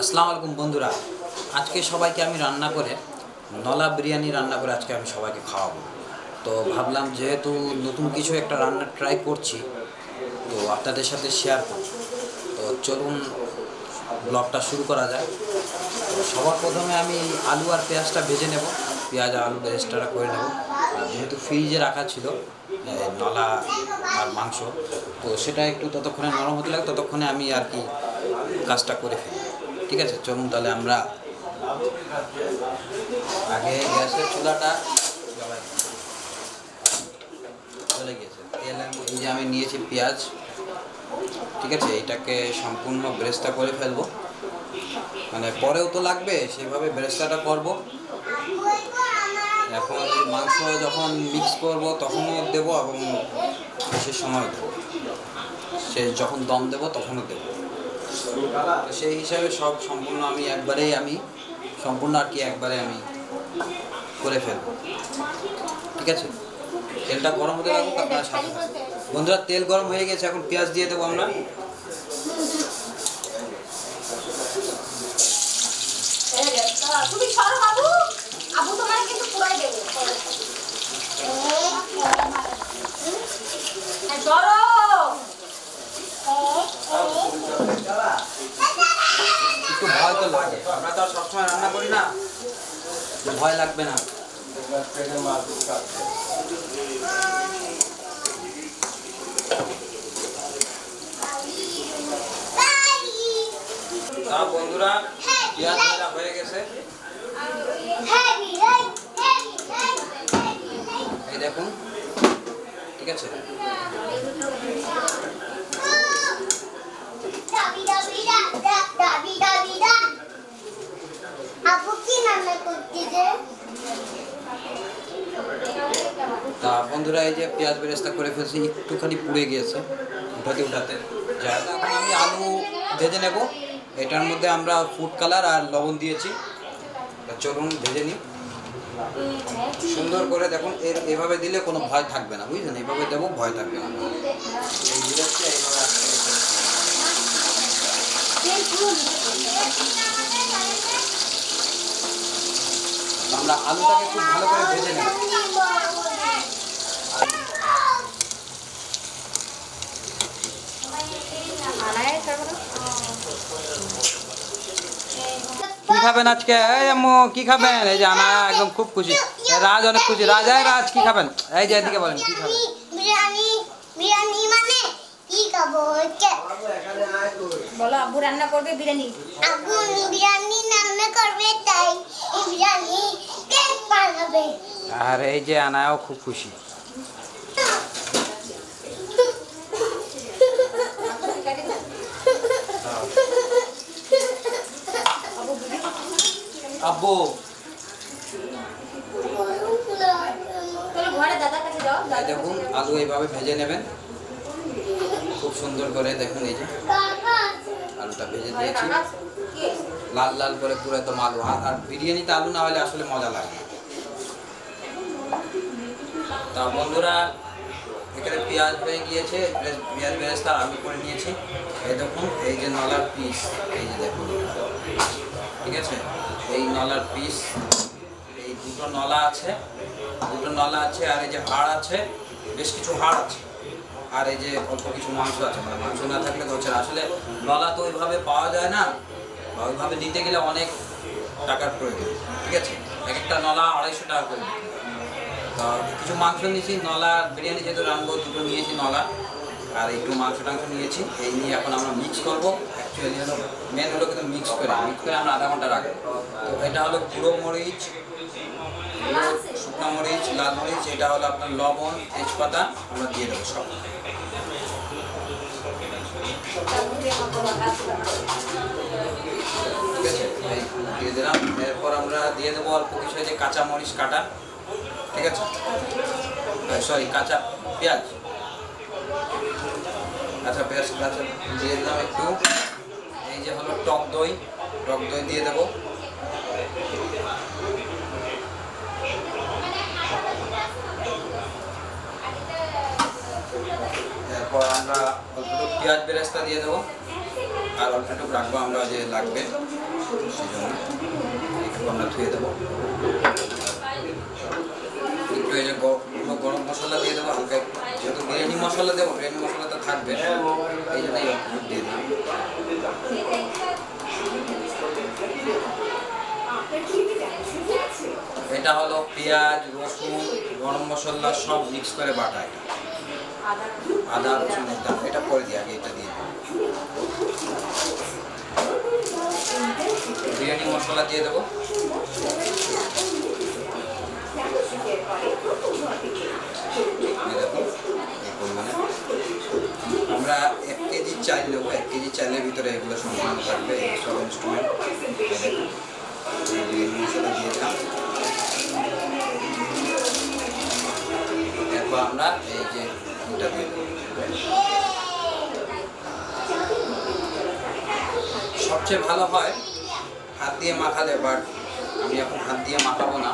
আসসালামু আলাইকুম বন্ধুরা। আজকে সবাইকে আমি রান্না করে, নলা বিরিয়ানি রান্না করে আজকে আমি সবাইকে খাওয়াবো। তো ভাবলাম যেহেতু নতুন কিছু একটা রান্না ট্রাই করছি, তো আপনাদের সাথে শেয়ার করব। তো চলুন ব্লগটা শুরু করা যায় তো সবার প্রথমে আমি আলু আর পেঁয়াজটা ভেজে নেব। পেঁয়াজ, আলু বেরেস্টাটা করে নেব। আর যেহেতু ফ্রিজে রাখা ছিল নলা আর মাংস, তো সেটা একটু ততক্ষণে নরম হতে লাগে ততক্ষণে আমি আর কি কাজটা করে ফেলি। ঠিক আছে, চলুন তাহলে আমরা আগে গ্যাসের চুলাটা। চলে গিয়েছে। মধ্যে- এই যে আমি নিয়েছি পেঁয়াজ, ঠিক আছে, এটাকে সম্পূর্ণ ব্রেস্তা করে ফেলব। মানে পরেও তো লাগবে, সেভাবে ব্রেস্তাটা করব। এখন মাংস যখন মিক্স করব, তখনও দেবো এবং সে সময় দেবো। সে যখন দম দেবো, তখনও দেবো। সেই হিসাবে সব সম্পূর্ণ আমি একবারেই আমি, সম্পূর্ণ আর কি একবারে আমি করে ফেলব। ঠিক আছে? তেলটা গরম হতে লাগুক আপনার সাথে বন্ধুরা, তেল গরম হয়ে গেছে, এখন পেঁয়াজ দিয়ে দেবো আমরা তুমি সরো বাবু আবু তোমার কিন্তু পুরাই দেবে ধরো একটু ভয় তো লাগে। আমরা তো আর সবসময় রান্না করি না। ভয় লাগবে না। তা বন্ধুরা পেঁয়াজ ভাজা হয়ে গেছে। এই দেখুন ঠিক আছে আপু কি রান্না করতেছে তা বন্ধুরা, এই যে পেঁয়াজ বেরেস্তা করে ফেলছি, একটুখানি পুড়ে গিয়েছে। উঠাতে উঠাতে। যা এখন আমি আলু ভেজে নেব। এটার মধ্যে আমরা ফুড কালার আর লবণ দিয়েছি। চলুন, ভেজে নিই। সুন্দর করে দেখুন, এর এভাবে দিলে কোনো ভয় থাকবে না বুঝলেন এভাবে দেবো, ভয় থাকবে না। এই এইভাবে আমরা আলুটাকে খুব ভালো করে ভেজে নেব। কি খাবেন আজকে? এই আম্মু, কি খাবেন? এই যে আনা একদম খুব খুশি। এই রাজ অনেক খুশি। রাজ, এই রাজ, কি খাবেন? এই যে এদিকে বলেন, কি খাবেন বিরিয়ানি বিরিয়ানি মানে কি খাব হচ্ছে বলো আব্বু রান্না করবে বিরিয়ানি? আগুন বিরিয়ানি রান্না করবে তাই এই বিরিয়ানি কে বানাবে? আর এই যে আনায়াও খুব খুশি। আব্বু দেখুন আলু এইভাবে ভেজে নেবেন। খুব সুন্দর করে দেখুন এই যে। আলুটা ভেজে দিয়েছি। লাল লাল করে পুরো একদম আলু আর আর বিরিয়ানিতে আলু না হলে আসলে মজা লাগে তা বন্ধুরা এখানে পেঁয়াজ হয়ে গিয়েছে। পেঁয়াজ বেরেস্তা আলু করে নিয়েছি। এই দেখুন এই যে নলার পিস এই যে দেখুন। ঠিক আছে? এই নলার পিস এই দুটো নলা আছে দুটো নলা আছে আর এই যে হাড় আছে বেশ কিছু হাড় আছে। আর এই যে অল্প কিছু মাংস আছে মানে মাংস না থাকলে তো। আসলে নলা তো ওইভাবে পাওয়া যায় না ওইভাবে নিতে গেলে অনেক টাকার প্রয়োজন, ঠিক আছে? এক একটা নলা আড়াইশো টাকা করে কিছু মাংস নিয়েছি, নলা, বিরিয়ানি যেহেতু রানবো দুটো নিয়েছি নলা, আর একটু মাংস টাংস নিয়েছি, এই নিয়ে এখন আমরা মিক্স করব। অ্যাকচুয়ালি হলো মেন হলো কিন্তু মিক্স করে মিক্স করে আমরা আধা ঘণ্টা রাখব। তো এটা হলো গুঁড়ো মরিচ, শুকনো মরিচ, লাল মরিচ, এটা হলো আপনার লবণ, তেজপাতা, আমরা দিয়ে দেবো সব। ঠিক আছে দিয়ে দিলাম। এরপর আমরা দিয়ে দেবো অল্প কিছু যে কাঁচা মরিচ কাটা, ঠিক আছে? সরি কাঁচা পেঁয়াজ। কাঁচা পেঁয়াজ দিয়ে দিলাম একটু। এই যে হলো টক দই টক দই দিয়ে দেবো। এরপর আমরা অল্প পেঁয়াজ বেরেস্তা দিয়ে দেবো। আর অল্পটুকু রাখব আমরা যে লাগবে। সেই জন্য আমরা ধুয়ে দেবো। একটু এই যে গরম মশলা দিয়ে দেবো, হালকা যেহেতু বিরিয়ানি মশলা দেবো, বিরিয়ানি মশলা তো থাকবে। এই জন্য দিয়ে দিই এটা হলো পেঁয়াজ, রসুন, গরম মশলা সব মিক্স করে বাটা এটা। আদা রসুন এটা এটা করে দিই, আগে এটা দিয়ে বিরিয়ানি মশলা দিয়ে দেবো। আমরা এক কেজি চাল নেব, এক কেজি চালের ভিতরে এগুলো সম্পূর্ণ থাকবে সব ইনস্ট্রুমেন্ট বিরিয়ানি মশলা দিয়ে আমরা এই যে সবচেয়ে ভালো হয় হাত দিয়ে মাখালে বাট আমি এখন হাত দিয়ে মাখাবো না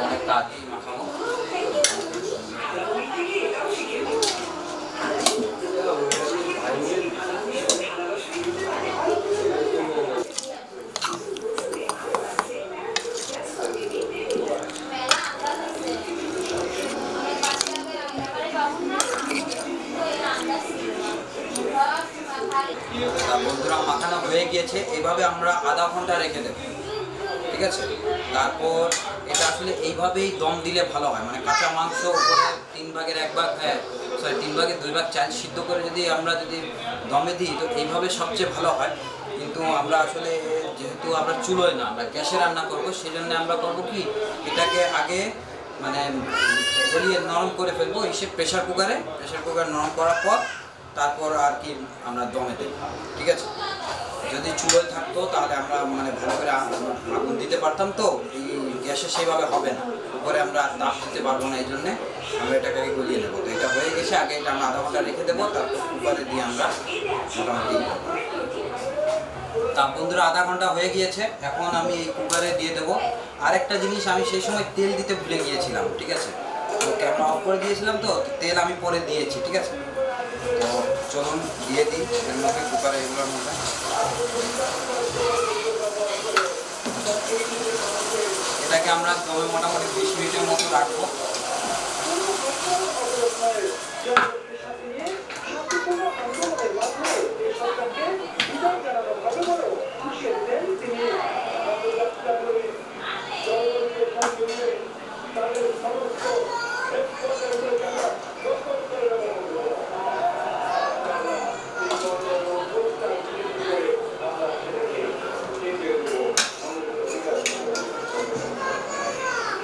অনেক তাড়াতাড়ি মাখাবো তা বন্ধুরা মাখানো হয়ে গিয়েছে, এভাবে আমরা আধা ঘণ্টা রেখে দেবো। ঠিক আছে? তারপর এটা আসলে এইভাবেই দম দিলে ভালো হয়। মানে কাঁচা মাংস উপরে তিন ভাগের এক ভাগ হ্যাঁ সরি তিন ভাগের দুই ভাগ চাল সিদ্ধ করে যদি আমরা যদি দমে দিই, তো এইভাবে সবচেয়ে ভালো হয়। কিন্তু আমরা আসলে যেহেতু আমরা চুলোয় না, আমরা গ্যাসে রান্না করব সেই জন্য আমরা করব কি, এটাকে আগে মানে গলিয়ে নরম করে ফেলব এসে প্রেশার কুকারে প্রেশার কুকার নরম করার পর তারপর আর কি আমরা দমে দেবো। ঠিক আছে? যদি চুলোয় থাকতো, তাহলে আমরা মানে ভালো করে আগুন দিতে পারতাম তো। গ্যাসে সেভাবে হবে না। পরে আমরা তাপ দিতে পারব না, এই জন্যে আমরা এটাকে আগে গলিয়ে নেব তো এটা হয়ে গেছে, আগে এটা আমরা আধা ঘণ্টা রেখে দেবো, তারপর কুকারে দিয়ে আমরা মোটামুটি তা বন্ধুরা, আধা ঘণ্টা হয়ে গিয়েছে। এখন আমি এই কুকারে দিয়ে দেবো। আরেকটা জিনিস, আমি সেই সময় তেল দিতে ভুলে গিয়েছিলাম, ঠিক আছে? তো ক্যামেরা অফ করে দিয়েছিলাম তো তেল আমি পরে দিয়েছি, ঠিক আছে? তো চলুন, দিয়ে দিই, এর মধ্যে কুকারে এগুলোর মধ্যে এটাকে আমরা তবে মোটামুটি বিশ মিনিটের মতো রাখব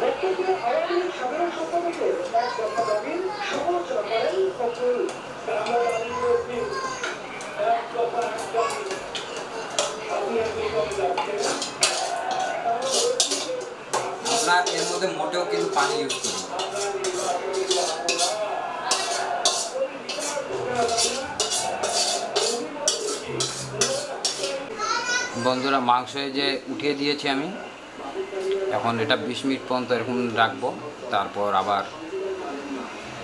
বক্তব্যে আওয়ামী লীগ সাধারণ সম্পাদকের এক দফা দাবির সমালোচনা করেন ফখরুল আমরা দাবি করছি এক দফা এক দাবি আপনি একই কথা যাচ্ছেন আমরা এর মধ্যে মোটেও কিন্তু পানি ইউজ করি না। বন্ধুরা, মাংস যে উঠিয়ে দিয়েছি আমি, এখন এটা বিশ মিনিট পর্যন্ত এরকম রাখব, তারপর আবার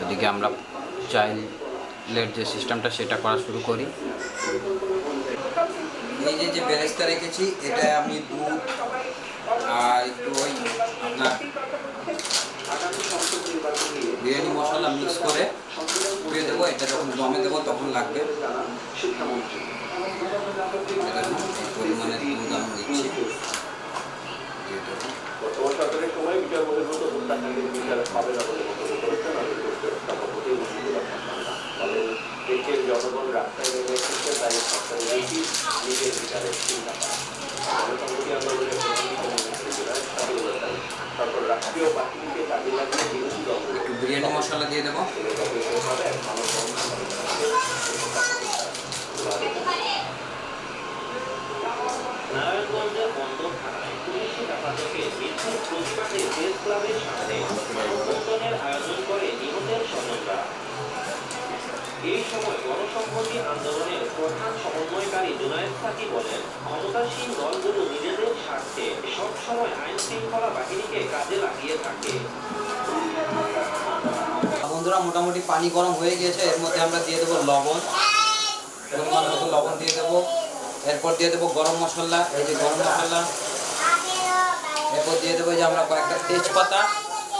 ওদিকে আমরা চাইল্ডের যে সিস্টেমটা সেটা করা শুরু করি। এই যে যে রেখেছি, এটা আমি দুধ আর একটু ওই আপনার বিরিয়ানি মশলা মিক্স করে পুড়িয়ে দেবো। এটা যখন দমে দেবো, তখন লাগবে। পরিমাণে দুধ আমি দিচ্ছি। ক্লাবের সামনে আয়োজন করে নিহতের এই সময় আন্দোলনের প্রধান সমন্বয়কারী সাকি বলেন, ক্ষমতাসীন দলগুলো নিজেদের স্বার্থে সবসময় আইন শৃঙ্খলা বাহিনীকে কাজে লাগিয়ে থাকে। বন্ধুরা, মোটামুটি পানি গরম হয়ে গিয়েছে। এর মধ্যে আমরা দিয়ে দেবো লবণ। লবণ দিয়ে দেবো। এরপর দিয়ে দেবো গরম মশলা। এই যে গরম মশলা এরপর দিয়ে দেবো যে আমরা কয়েকটা তেজপাতা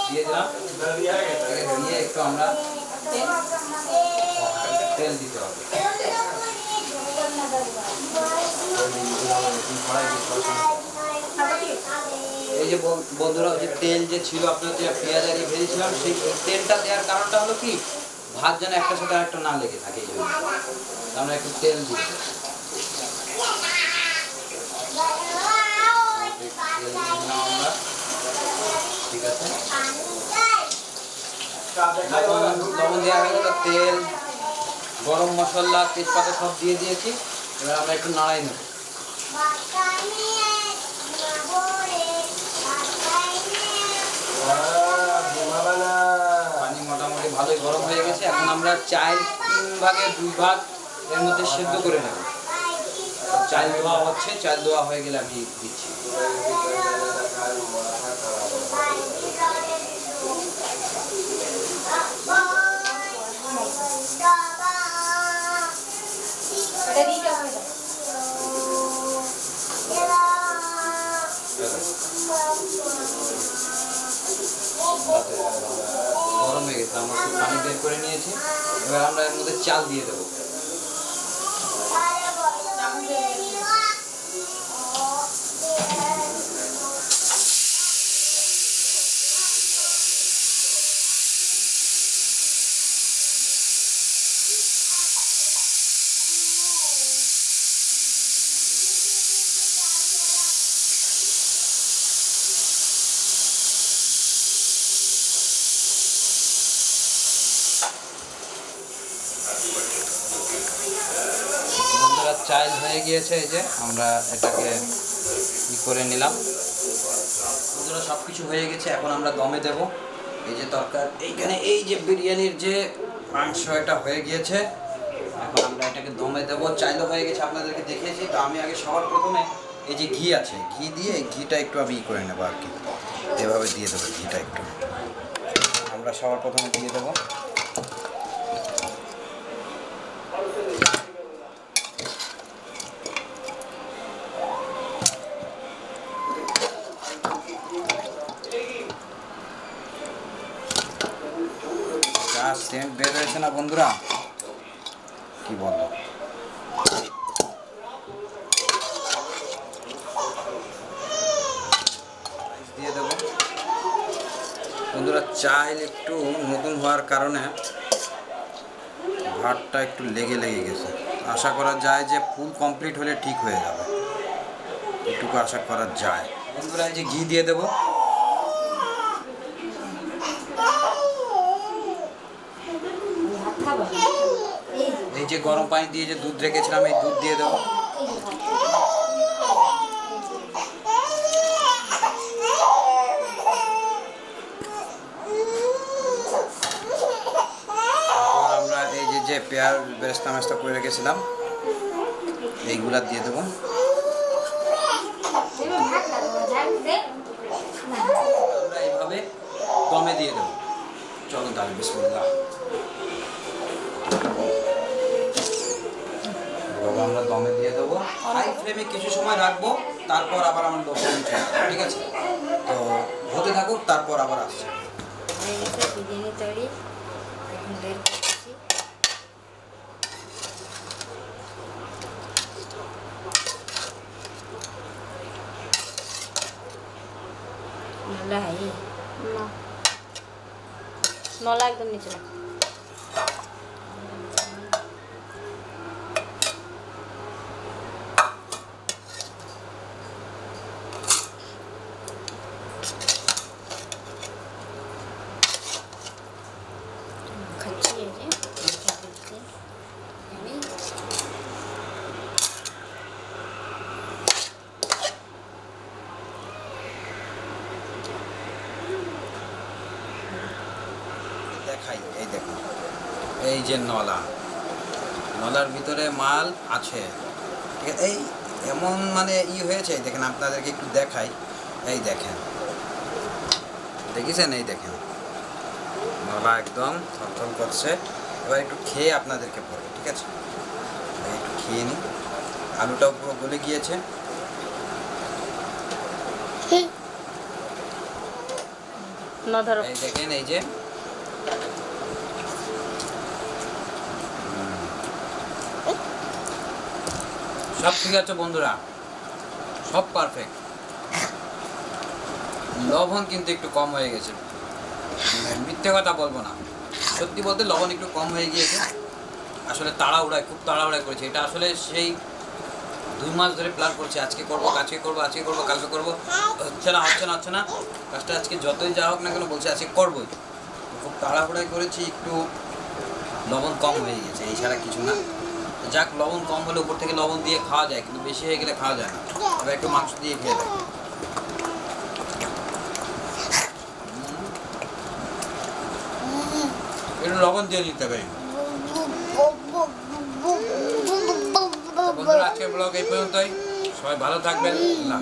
দিয়ে দিলাম। দিয়ে একটু আমরা তেল দিতে হবে। এই যে বন- বন্ধুরা যে তেল যে ছিল, আপনার যে পেঁয়াজ আগে ভেজেছিলাম, সেই তেলটা দেওয়ার কারণটা হলো কি, ভাত যেন একটা সাথে আরেকটা না লেগে থাকে এই জন্য। আমরা একটু তেল দিই লবণ দেওয়া হয়ে গেল তেল, গরম মশলা, তেজপাতা সব দিয়ে দিয়েছি। এবার আমরা একটু নাড়াই নেব। পানি মোটামুটি ভালোই গরম হয়ে গেছে। এখন আমরা চাল তিন ভাগে দুই ভাগ এর মধ্যে সেদ্ধ করে নেব। চাল ধোয়া হচ্ছে চাল ধোয়া হয়ে গেলে আমি দিচ্ছি। গরম হয়ে গেছে, আমরা পানি বের করে নিয়েছি। এবার আমরা এর মধ্যে চাল দিয়ে দেবো বন্ধুরা চাল হয়ে গিয়েছে এই যে, আমরা এটাকে ই করে নিলাম। সব কিছু হয়ে গেছে, এখন আমরা দমে দেব। এই যে তরকার, এইখানে এই যে বিরিয়ানির যে মাংস এটা হয়ে গিয়েছে, এখন আমরা এটাকে দমে দেব। চাইলে হয়ে গেছে, আপনাদেরকে দেখিয়েছি, তো আমি আগে সবার প্রথমে এই যে ঘি আছে, ঘি দিয়ে ঘিটা একটু আমি ই করে নেব আর কি। এভাবে দিয়ে দেবো, ঘিটা একটু। আমরা সবার প্রথমে দিয়ে দেবো। সেন্ট বের হয়েছে না বন্ধুরা? কি দেবো। বন্ধুরা চাইল একটু নতুন হওয়ার কারণে ভাতটা একটু লেগে লেগে গেছে। আশা করা যায় যে ফুল কমপ্লিট হলে ঠিক হয়ে যাবে। এটুকু আশা করা যায়। বন্ধুরা, এই যে ঘি দিয়ে দেবো ভাত খাব এই যে গরম পানি দিয়ে যে দুধ রেখেছিলাম, এই দুধ দিয়ে দেবো আমরা এই যে যে পেয়ার বেরেস্তা মেস্তা করে রেখেছিলাম, এইগুলা দিয়ে দেবো। দেবো হাই ফ্লেমে কিছু সময় রাখব তারপর আবার আমরা লো ফ্লেমে ঠিক আছে? তো হতে থাকুক তারপর আবার আসছে। বিরিয়ানি তৈরি এখন বের করছি নলা হাই নলা একদম নিচে না খাচ্ছি এই যে খাচ্ছি আমি দেখাই এই দেখুন এই যে নলা। নলার ভিতরে মাল আছে। ঠিক আছে এই এমন মানে ই হয়েছে দেখেন আপনাদেরকে একটু দেখাই। এই দেখেন। দেখেছেন? এই দেখেন। নলা একদম থরথর করছে। এবার একটু খেয়ে আপনাদেরকে বলব ঠিক আছে? একটু খেয়ে নিই। আলুটাও পুরো গলে গিয়েছে। না এই দেখেন এই যে সব ঠিক আছে বন্ধুরা? সব পারফেক্ট লবণ কিন্তু একটু কম হয়ে গেছে। মিথ্যে কথা বলব না। সত্যি বলতে লবণ একটু কম হয়ে গিয়েছে। আসলে তাড়াহুড়ায়, খুব তাড়াহুড়ায় করেছে। এটা আসলে সেই দুই মাস ধরে প্ল্যান করছি। আজকে করব আজকে করব আজকে করব, কালকে করব। হচ্ছে না হচ্ছে না হচ্ছে না। কাজটা আজকে যতই যা হোক না কেন বলছে, আজকে করবোই। খুব তাড়াহুড়ায় করেছি, একটু লবণ কম হয়ে গেছে। এই ছাড়া কিছু না। যাক, লবণ কম হলে উপর থেকে লবণ দিয়ে খাওয়া যায়, কিন্তু বেশি হয়ে গেলে খাওয়া যায় না। এবার একটু মাংস দিয়ে খেয়ে দেয় একটু লবণ দিয়ে নিতে হবে। বন্ধুরা, আজকের ব্লগ এই পর্যন্তই। সবাই ভালো থাকবেন। আল্লাহ।